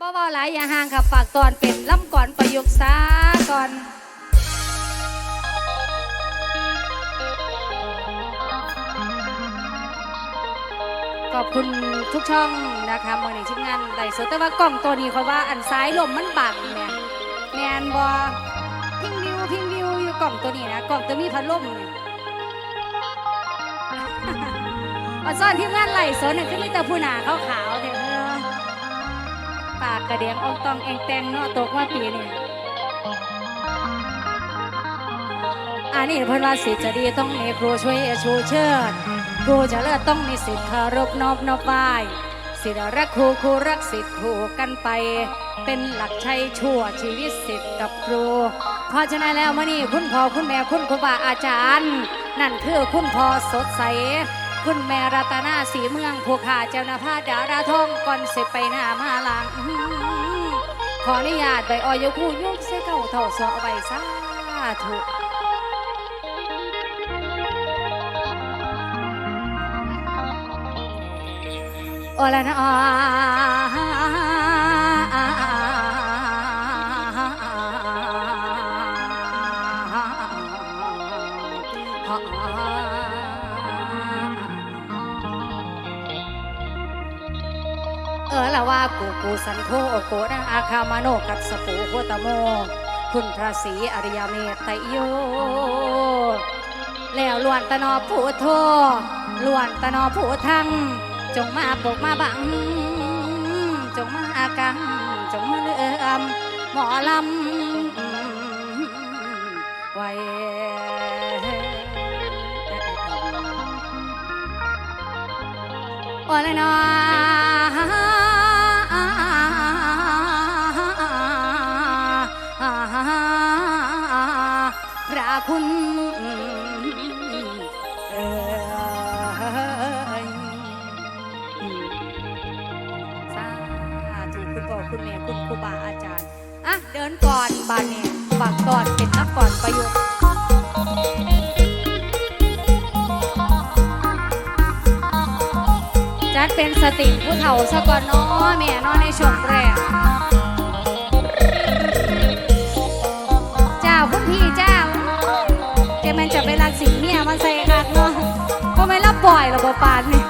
บ่เบาหลายอย่าห่างค่ะฝากตอนเป็นล่ำก่อนประยุกต์ซาก่อนขอบคุณทุกช่องนะคะมือในชิ้นงานไดสดแต่ว่ากล่องตัวนี้เขาว่าอันซ้ายลมมันบังแม่ยแมนบอพิงวิวพิงวิวอยู่กล่องตัวนี้นะกล่องตัวมีพัดลมเนี่ยมาซ่อนที่งานไหลฟ์สดเนี่ยคือมีแต่ผู้หนาขาว ปากกระเดียงอองตองเองแตงเนาะตกมาปีนี่อันนี้เพิ่นว่าสิจะดีต้องมีครูช่วยชูเชิดครูจะเลิศต้องมีสิทธิ์เคารพนอบนอบไหวสิทธิรักครูครูรักสิทธิ์คู่กันไป เป็นหลักชัยชั่วชีวิตสิทธิ์กับครูเพราะฉะนั้นแล้วมื่อนี้คุณพ่อคุณแม่คุณครูบาอาจารย์ นั่นคือคุณพ่อสดใส คุณแม่รัตนาสีเมืองผู้ขาเจ้านาผาดาราทองก่อนเสไปหน้ามาหลัง ขออนุญาตใบออยคู่ยกเสเก่าเท่าสอใบสาธุโอละนะ กูกูสันโทโอกนะอาคามโนกัสสปูโคตโม คุณพระศรีอริยเมตไตโย แล้วล้วนตะนอผู้โทล้วนตะนอผู้ทั้งจงมาปกมาบัง จงมากัง จงมาเลื่อมหมอลำไว้โอ้เลยเนาะ คุณเอ่ยสาธุคุณพ่อคุณแม่คุณครูบาอาจารย์อะเดินก่อนบานเนี่ยฝากก่อนเป็นนักก่อนประโยชน์จัดเป็นสติผู้เฒ่าสะก่อนน้อแม่นอนในช่วงแรกจ้าคุณพี่จ้า รับบปานนี่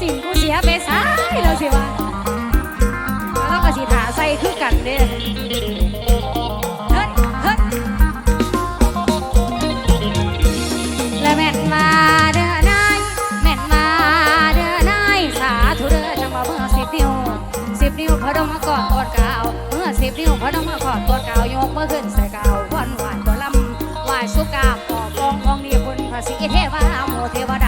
สิ่งกูเสียไปซ้ายแล้วสิวะแล้วก็สิถาใส่คือกันเด้เฮ้ยเฮ้ยและแม่นมาเด้อนายแม่นมาเด้อนายสาธุเด้อจังว่าเมื่อสิบนิ้วสิบนิ้วพอดมากอดกอดกาวเมื่อสิบนิ้วพอดมากอดกอดกาวยกเมื่อขึ้นใส่กาววันหวานตัวลำไหวายสุกาปอบฟองของดีคุณพระศรีเทวาโมเทวดา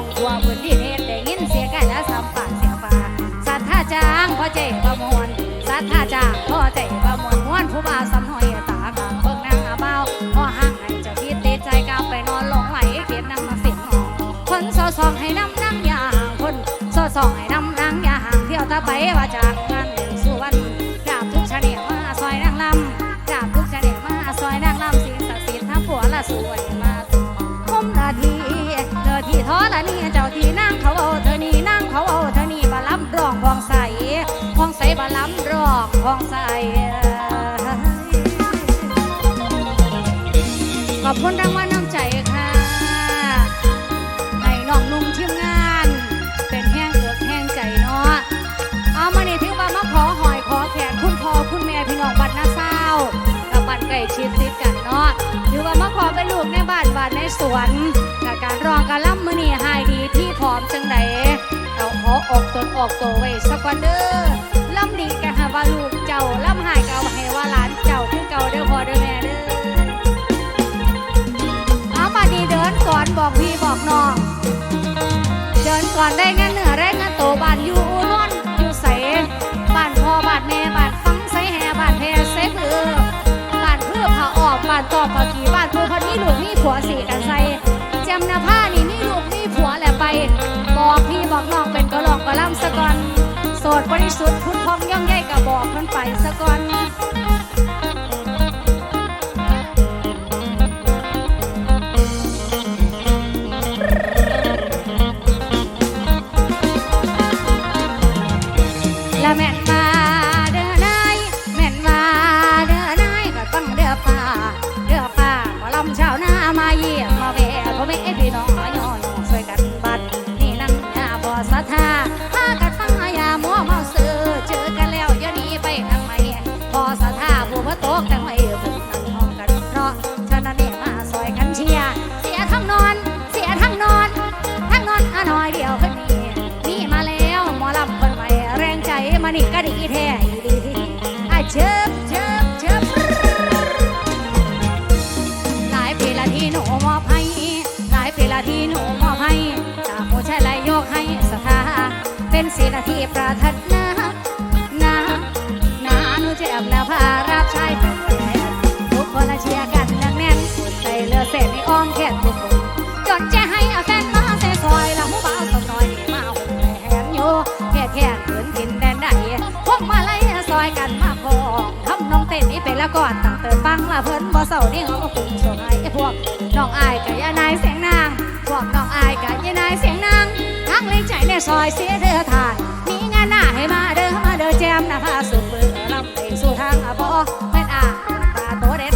นจนกองทัวพื้นที่เทศได้ยินเสียงไก่และสามปากเสียฟ้าสัทธาจางพอใจประมวลสัทธาจางพอใจประมวลม้วนผู้บ่าวสำหอยตากางเบิ่งนางอาเบาพอห่างให้เจ้าคิดติดใจกลับไปนอนหลงไหลเขียนนำมาเสียงหองคนสอสองให้นำนางยาห่างคนสอสองให้นำนางยาห่างเที่ยวตาไปว่าจากงานสู่วันกราบทุกชะเนียมาซอยนางลำกราบทุกชะเนียมาซอยนางลำสิงศักดิ์สิทธิ์ทั้งผัวละสวย ละนี่เจ้าที่นั่งเขาเอาเธอนี่นั่งเขาเอาเธอนี่บาล้ำรองพองใสพองใสบาล้ำรองพองใสขอบคุณรางวัลน้ำใจค่ะให้น้องนุ่งทีมงาน เป็นแห้งเอือกแห้งใจเนาะเอามานี่ถือว่ามาขอหอยขอแขนคุณพ่อคุณแม่พี่น้องบัดนาเศร้ากับบัดไก่ชิดติดกันเนาะถือว่ามาขอเป็นลูกในบ้านบ้านในสวน ออออกตนออกตัวไว้สักวันเด้อล่ำดีกันหาว่าลูกเจ้าล่ำหายเก่าให้ว่าหลานเจ้าคือเก่าเด้อพ่อเด้อแม่เด้อเอามาดีเดินก่อนบอกพี่บอกน้อง เดินก่อนได้เงินเหนือได้เงินโตบ้านอยู่นอนอยู่ใสบ้านพ่อบ้านแม่บ้านฟังใสแห่บ้านแพรเซฟเออบ้านเพื่อผ่าออกบ้านตอกผากี่บ้านผู้พันมีลูกมีผัวสีกันใส่จำนาผ้านี่มีลูกมีผัวแหละไป ล่ำสะก่อนโสดบริสุทธิ์พุทธพองย่องใยก็บอกนั่นไปสะก่อน เป็นศิลที่ประทัดนานานาหนูจะแอบแล้วพารับใช้เป็นแฟนทุกคนละเชียร์กันนังแน่นใสุดใจเลือเส้นในอ้อมแขนทุกคนจนจะให้เอาแฟนมาเสซอยละหูเบาวสาวน้อยนี่มาหุ่นแหนอยู่แค่แค่ขืนถิ่นแดนใดพวกมาไล่ซอยกันมาพองทำน้องเต้นนี่เป็นละก่อนตั้งเติมฟังละเพิ่นบ่เศร้านี่เขาก็ปุ่มโชว์ให้พวกน้องอายกับยานายเสียงนางพวกน้องอายกับยานายนางทั้ งเล็งใจในซอยเสียเด้อทาน มีงานหน้าให้มาเด้อมาเด้อแจมนะพาสุดเบื่อลำเพลงสู่ทางอะบ่แม่นอ่างปลาโตเด็ด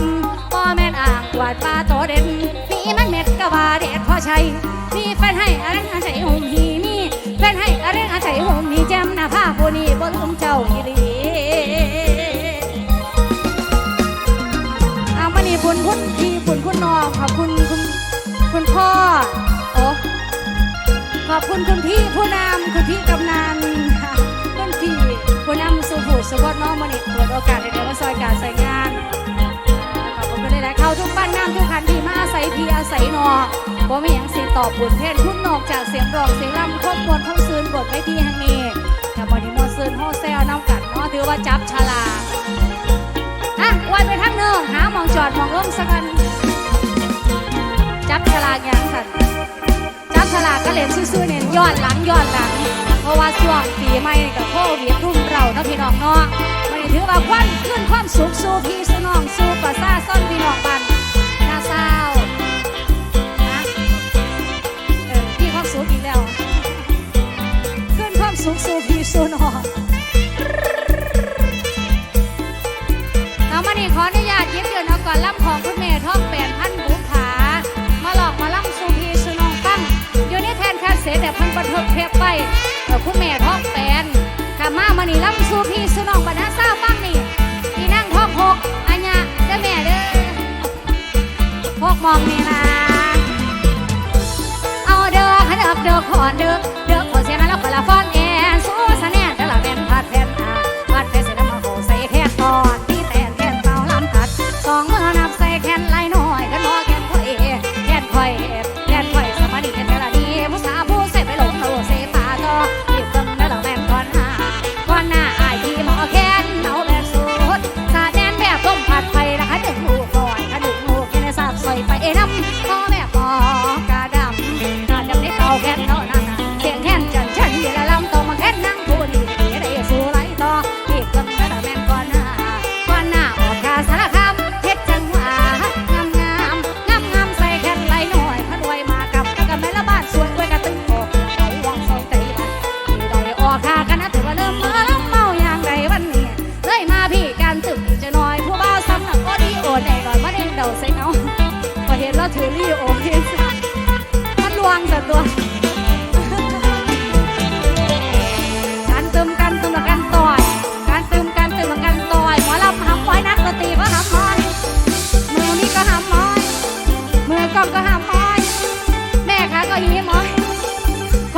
บ่แม่นอ่างกวาดปลาโตเด็ดมีมันเม็ดกะว่าเด็ดพอใช้มีแฟนให้อะไรอาศัยหุ่มหีมีแฟนให้อะไรอาศัยหุ่มหีแจมหน้าผ้าผู้นี้บนลุมเจ้าอีหลีอามานี่คุณคุณพี่คุณคุณน้องขอบคุณคุณคุณพ่อ อ้ขอบคุณคุณพี่ผู้นำคุณพี่กำนันค่ะคุณพี่ผู้นำสุภูสุวรน้องมานี่เปิดโอกาสให้เด็กมาซอยการใส่งานขอบคุณเลยนะเข้าทุกบ้านน้ำทุกคันที่มาอาศัยพี่อาศัยนอบ่มีหยังสิตอบบุญเพนคุณนอกจากเสียงร้องเสียงรำครบมวลทั้งซืนบทไว้ที่แห่งนี้แต่บอดี้มวลซืนโฮเซลน้ำกัดเนาะถือว่าจับฉลากอะวันไปทั้งเนิงหาหมองจอดหมองลงสักกันจับฉลากอย่างสัต สลากก็เล่นซื่อๆเนี่ยย้อนหลังย้อนหลัง เพราะว่าช่วงปีใหม่กับโควิดรุ่มเราเนาะพี่น้องเนาะมันถือว่าควันขึ้นความสุขสู่พี่สู่น้องสู่ประซาซ่อนพี่น้องบันนาซาวนะเออพี่ความสุขอีกแล้ว ขึ้นความสุขสู่ แต่พับเทิงเทปไปคุณแม่ท้องแปนข้ามามานี่ล่ำสู่พี่สู่น้องบรรณาซาวฟังนี่พี่นั่งท้องหกอัญญาเด้อแม่เด้อพวกมองนี่นะเอาเด้อขันเอิบเด้อขอนเด้อ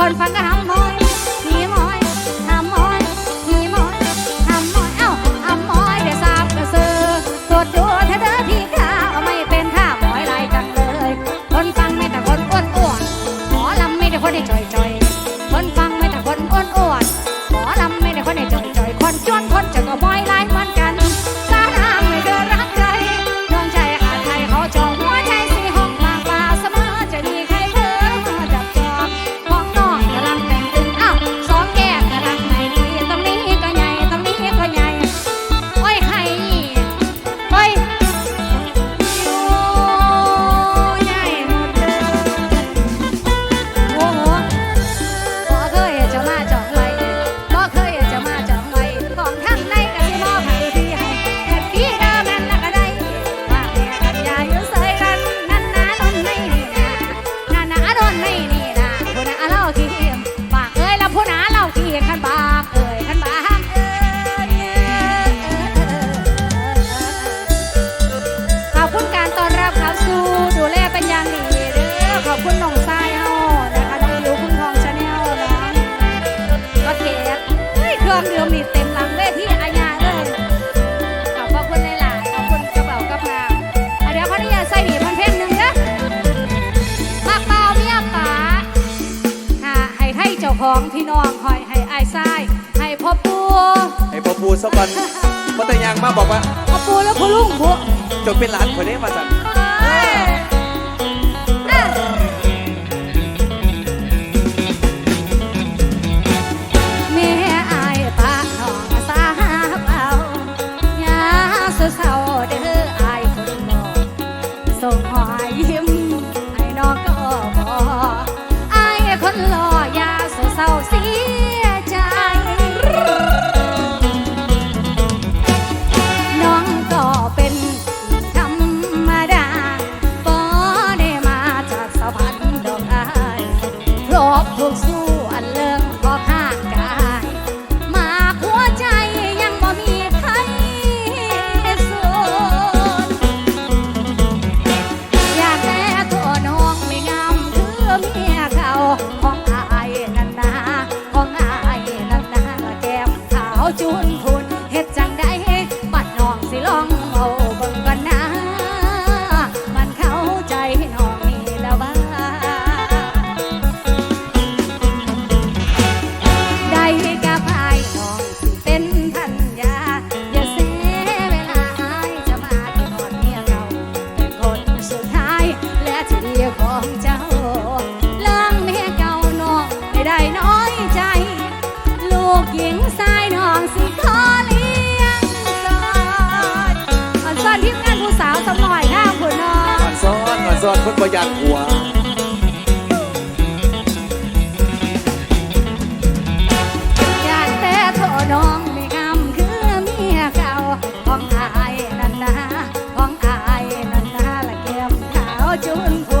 ঘর ফাঁকা องพี่น้องคอยให้อายทรายให้พ่อปูให้พ่อปูสักวันพ่อตายางมาบอกว่าพ่อปูแล้วพ่อลุงพ่อจงเป็นหลานคนนี้มาสั่น นพุนเฮ็ดจังได้บัดน้องสิลองเอาเบิ่งกันนะ มันเข้าใจน้องนี่แล้วว่า ได้กับอายน้องสิเป็นพันยา อย่าเสียเวลาอายจะมาที่นอนเมียเราเป็นคนสุดท้าย และที่ดีของเจ้าเลื่องเมียเก่าน้องไม่ได้น้อยใจลูก หญิงชายน้องสิขอเลี้ยงสอนอันซอนทีมงานผู้สาวสมอยข้างคุณน้องก่อนซ้อนก่อนซ้อนคนประหยัดหัวอยากแต่โทษน้องไม่งามคือเมียเก่าของอายนั่นนะของอายนันนะละแก้มขาวจุนพุด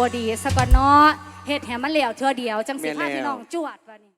บดีสกอนเนาะเฮ็ดแหมันแล้วเทื่อเดียว จังสิพาพี่น้องจวดวะนนี้